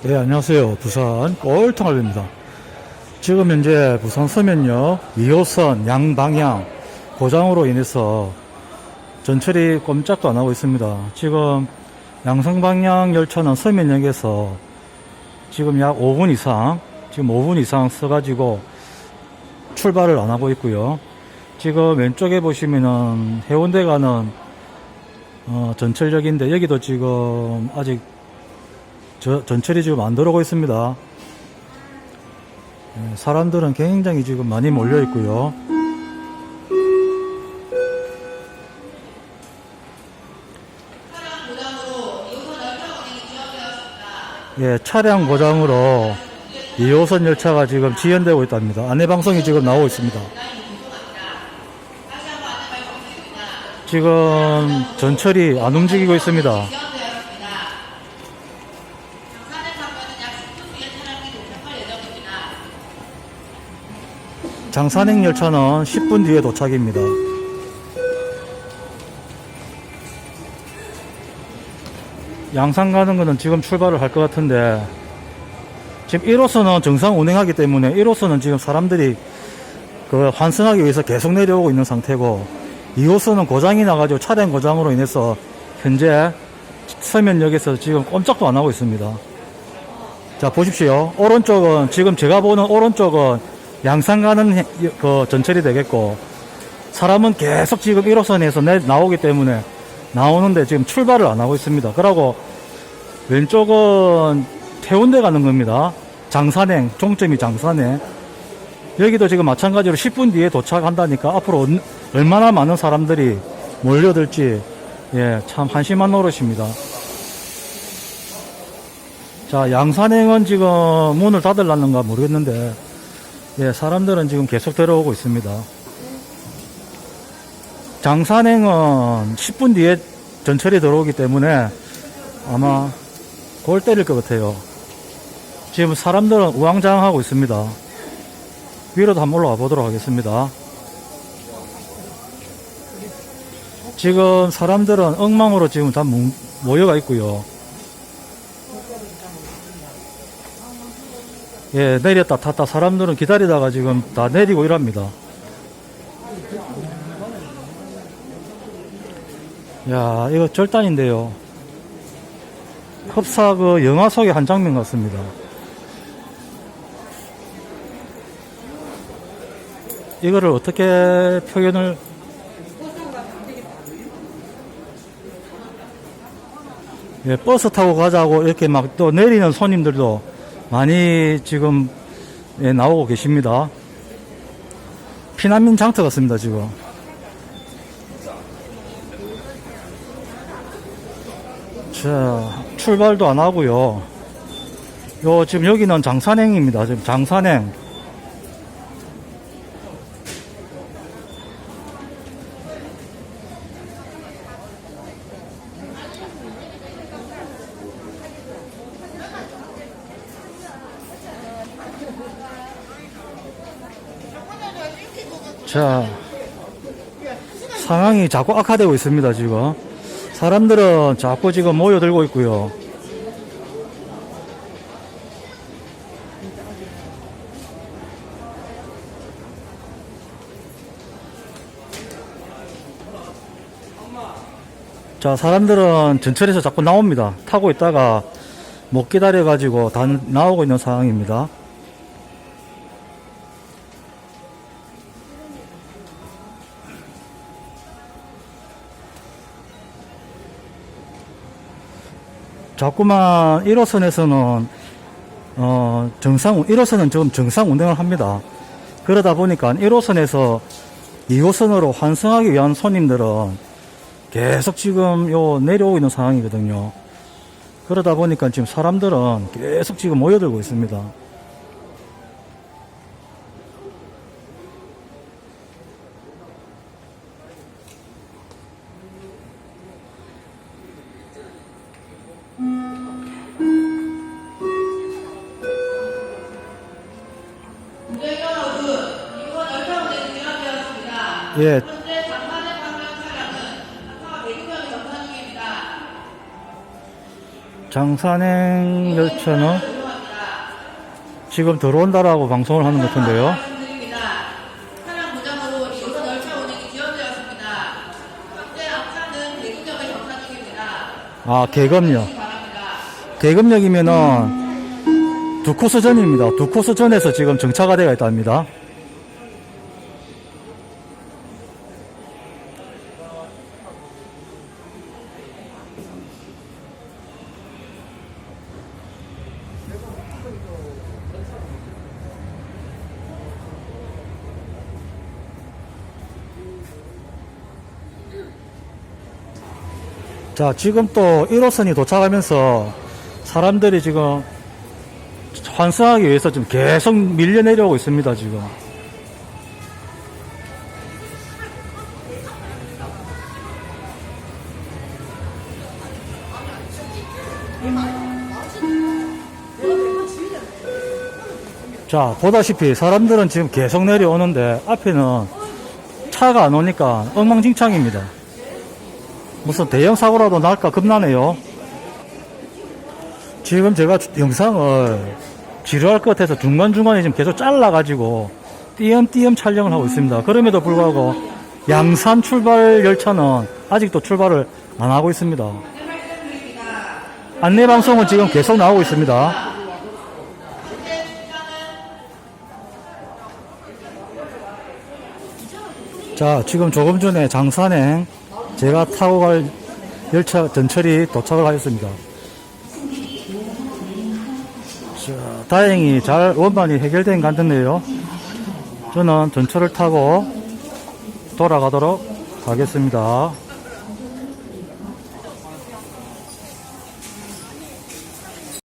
네, 안녕하세요. 부산 꼴통알입니다. 지금 현재 부산 서면역 2호선 양방향 고장으로 인해서 전철이 꼼짝도 안 하고 있습니다. 지금 양성방향 열차는 서면역에서 지금 약 5분 이상, 지금 5분 이상 써가지고 출발을 안 하고 있고요. 지금 왼쪽에 보시면은 해운대 가는 어, 전철역인데 여기도 지금 아직 저, 전철이 지금 안 들어오고 있습니다. 예, 사람들은 굉장히 지금 많이 몰려 있고요. 예, 차량 고장으로 2호선 열차가 지금 지연되고 있답니다. 안내 방송이 지금 나오고 있습니다. 지금 전철이 안 움직이고 있습니다. 장산행 열차는 10분 뒤에 도착입니다. 양산 가는 거는 지금 출발을 할 것 같은데 지금 1호선은 정상 운행하기 때문에 1호선은 지금 사람들이 그 환승하기 위해서 계속 내려오고 있는 상태고 2호선은 고장이 나가지고 차량 고장으로 인해서 현재 서면역에서 지금 꼼짝도 안 하고 있습니다. 자 보십시오. 오른쪽은 지금 제가 보는 오른쪽은 양산 가는 해- 그 전철이 되겠고 사람은 계속 지금 1호선에서 내, 나오기 때문에 나오는데 지금 출발을 안 하고 있습니다. 그러고 왼쪽은 해운대 가는 겁니다. 장산행, 종점이 장산행. 여기도 지금 마찬가지로 10분 뒤에 도착한다니까 앞으로 얼- 얼마나 많은 사람들이 몰려들지 예, 참 한심한 노릇입니다. 자, 양산행은 지금 문을 닫을라는가 모르겠는데 예, 사람들은 지금 계속 들어오고 있습니다. 장산행은 10분 뒤에 전철이 들어오기 때문에 아마 골 때릴 것 같아요. 지금 사람들은 우왕좌왕하고 있습니다. 위로도 한번 올라가 보도록 하겠습니다. 지금 사람들은 엉망으로 지금 다 모- 모여가 있고요. 예, 내렸다 탔다 사람들은 기다리다가 지금 다 내리고 이랍니다. 야, 이거 절단인데요. 흡사 그 영화 속의 한 장면 같습니다. 이거를 어떻게 표현을 예, 버스 타고 가자고 이렇게 막 또 내리는 손님들도 많이 지금 예, 나오고 계십니다. 피난민 장터 같습니다, 지금. 자, 출발도 안 하고요. 요, 지금 여기는 장산행입니다. 지금 장산행. 자, 상황이 자꾸 악화되고 있습니다, 지금. 사람들은 자꾸 지금 모여들고 있고요. 자, 사람들은 전철에서 자꾸 나옵니다. 타고 있다가 못 기다려가지고 다 나오고 있는 상황입니다. 자꾸만 1호선에서는 어, 정상 1호선은 지금 정상 운행을 합니다. 그러다 보니까 1호선에서 2호선으로 환승하기 위한 손님들은 계속 지금 요 내려오고 있는 상황이거든요. 그러다 보니까 지금 사람들은 계속 지금 모여들고 있습니다. 예, 현재 장산의 방면 차량은 아까 100명이 정상 중입니다. 장산행 열차는 지금 들어온다라고 방송을 하는 것 같은데요. 말씀드립니다. 차량 고장으로 인천 열차 운행이 지연되었습니다. 현재 앞차는 대구역에 정차 중입니다. 아. 바랍니다. 계급역이면은 두 코스 전입니다. 두 코스 전에서 지금 정차가 되어 있답니다. 자, 지금 또 1호선이 도착하면서 사람들이 지금 환승하기 위해서 지금 계속 밀려 내려오고 있습니다, 지금. 자, 보다시피 사람들은 지금 계속 내려오는데 앞에는 차가 안 오니까 엉망진창입니다. 무슨 대형 사고라도 날까 겁나네요. 지금 제가 영상을 지루할 것 같아서 중간중간에 지금 계속 잘라가지고 띄엄띄엄 촬영을 하고 있습니다. 그럼에도 불구하고 양산 출발 열차는 아직도 출발을 안 하고 있습니다. 안내 방송은 지금 계속 나오고 있습니다. 자, 지금 조금 전에 장산행 제가 타고 갈 열차 전철이 도착을 하였습니다. 다행히 잘 원만히 해결된 것 같은데요. 저는 전철을 타고 돌아가도록 하겠습니다.